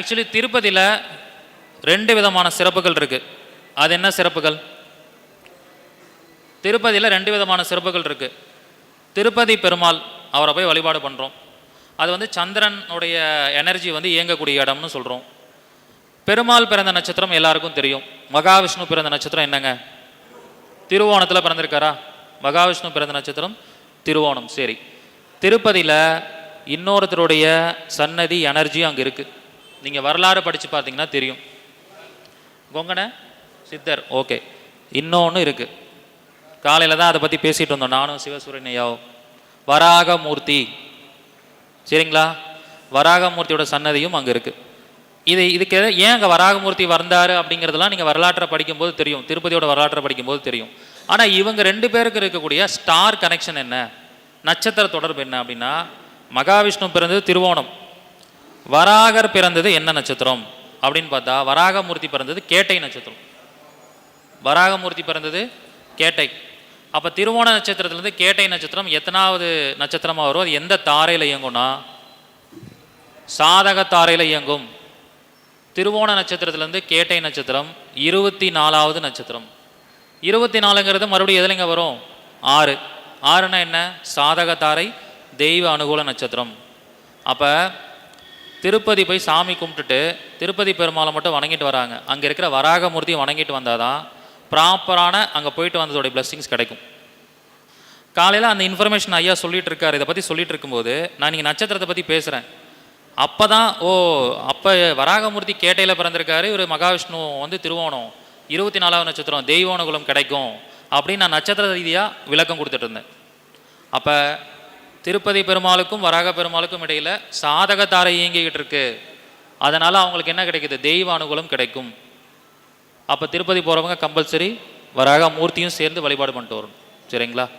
Actually திருப்பதியில் ரெண்டு விதமான சிறப்புகள் இருக்குது அது என்ன சிறப்புகள்? திருப்பதியில் ரெண்டு விதமான சிறப்புகள் இருக்குது திருப்பதி பெருமாள் அவரை போய் வழிபாடு பண்ணுறோம் அது வந்து சந்திரனுடைய எனர்ஜி வந்து இயங்கக்கூடிய இடம்னு சொல்கிறோம் பெருமாள் பிறந்த நட்சத்திரம் எல்லாருக்கும் தெரியும். மகாவிஷ்ணு பிறந்த நட்சத்திரம் என்னங்க? திருவோணத்தில் பிறந்திருக்காரா? மகாவிஷ்ணு பிறந்த நட்சத்திரம் திருவோணம் சரி. திருப்பதியில் இன்னொருத்தருடைய சன்னதி எனர்ஜி அங்கே இருக்குது நீங்கள் வரலாறு படித்து பார்த்தீங்கன்னா தெரியும். கொங்கண சித்தர் ஓகே. இன்னொன்று இருக்குது காலையில் தான் அதை பற்றி பேசிகிட்டு இருந்தோம். நானும் சிவசூரன் ஐயாவும். வராகமூர்த்தி. சரிங்களா? வராகமூர்த்தியோட சன்னதியும் அங்கே இருக்குது இது இதுக்கு ஏன் அங்கே வராகமூர்த்தி வந்தார் அப்படிங்கிறதெல்லாம் நீங்கள் வரலாற்றை படிக்கும்போது தெரியும். திருப்பதியோட வரலாற்றை படிக்கும்போது தெரியும். ஆனால் இவங்க ரெண்டு பேருக்கு இருக்கக்கூடிய ஸ்டார் கனெக்ஷன் என்ன? நட்சத்திர தொடர்பு என்ன அப்படின்னா மகாவிஷ்ணு பிறந்தது திருவோணம். வராகர் பிறந்தது என்ன நட்சத்திரம்? அப்படின்னு பார்த்தா வராகமூர்த்தி பிறந்தது கேட்டை நட்சத்திரம். வராகமூர்த்தி பிறந்தது கேட்டை. அப்போ திருவோண நட்சத்திரத்துலேருந்து கேட்டை நட்சத்திரம் எத்தனாவது நட்சத்திரமாக வரும் அது எந்த தாரையில் இயங்கும்னா? சாதக தாரையில் இயங்கும். திருவோண நட்சத்திரத்துலேருந்து கேட்டை நட்சத்திரம் இருபத்தி நாலாவது நட்சத்திரம். இருபத்தி நாலுங்கிறது மறுபடியும் எதுலைங்க வரும்? ஆறு. ஆறுனா என்ன? சாதக தாரை தெய்வ அனுகூல நட்சத்திரம். அப்போ திருப்பதி போய் சாமி கும்பிட்டுட்டு திருப்பதி பெருமாளை மட்டும் வணங்கிட்டு வராங்க. அங்கே இருக்கிற வராகமூர்த்தியை வணங்கிட்டு வந்தால் தான் ப்ராப்பரான அங்கே போயிட்டு வந்ததோடைய பிளஸ்ஸிங்ஸ் கிடைக்கும். காலையில் அந்த இன்ஃபர்மேஷன் ஐயா சொல்லிகிட்டு இருக்காரு. இதை பற்றி சொல்லிகிட்டு இருக்கும்போது நான் நீங்கள் நட்சத்திரத்தை பற்றி பேசுகிறேன் அப்போ தான் ஓ அப்போ வராகமூர்த்தி கேட்டையில் பிறந்திருக்காரு. இவர் மகாவிஷ்ணு வந்து திருவோணம். இருபத்தி நாலாவது நட்சத்திரம் தெய்வோணகுலம் கிடைக்கும் அப்படின்னு நான் நட்சத்திர ரீதியாக விளக்கம் கொடுத்துட்டு இருந்தேன். அப்போ திருப்பதி பெருமாளுக்கும் வராக பெருமாளுக்கும் இடையில் சாதக தாரை இயங்கிக்கிட்டு இருக்கு. அதனால் அவங்களுக்கு என்ன கிடைக்குது? தெய்வ அனுகூலம் கிடைக்கும். அப்போ திருப்பதி போகிறவங்க கம்பல்சரி வராக மூர்த்தியும் சேர்ந்து வழிபாடு பண்ணிட்டு வரணும். சரிங்களா?